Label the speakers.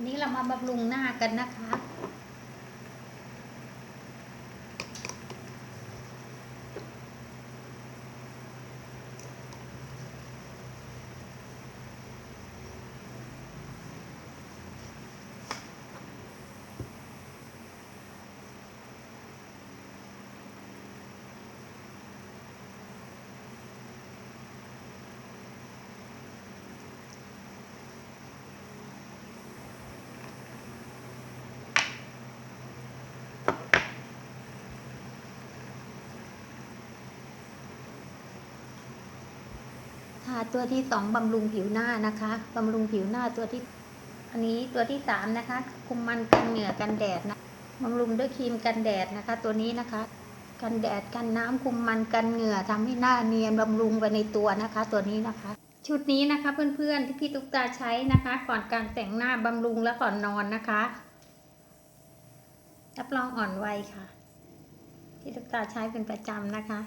Speaker 1: วันนี้เรามาบำรุงหน้ากันนะคะ ทาตัวที่สองบำรุงผิวหน้านะคะบำรุงผิวหน้าตัวที่ อันนี้ตัวที่สามนะคะ คุมมันกันเหงื่อกันแดดนะบำรุงด้วยครีมกันแดดนะคะ ตัวนี้นะคะ กันแดดกันน้ำคุมมันกันเหงื่อทำให้หน้าเนียนบำรุงไปในตัวนะคะ ตัวนี้นะคะ ชุดนี้นะคะเพื่อนๆที่พี่ตุ๊กตาใช้นะคะ ก่อนการแต่งหน้าบำรุงและก่อนนอนนะคะรับรองอ่อนวัยค่ะ พี่ตุ๊กตาใช้เป็นประจำนะคะ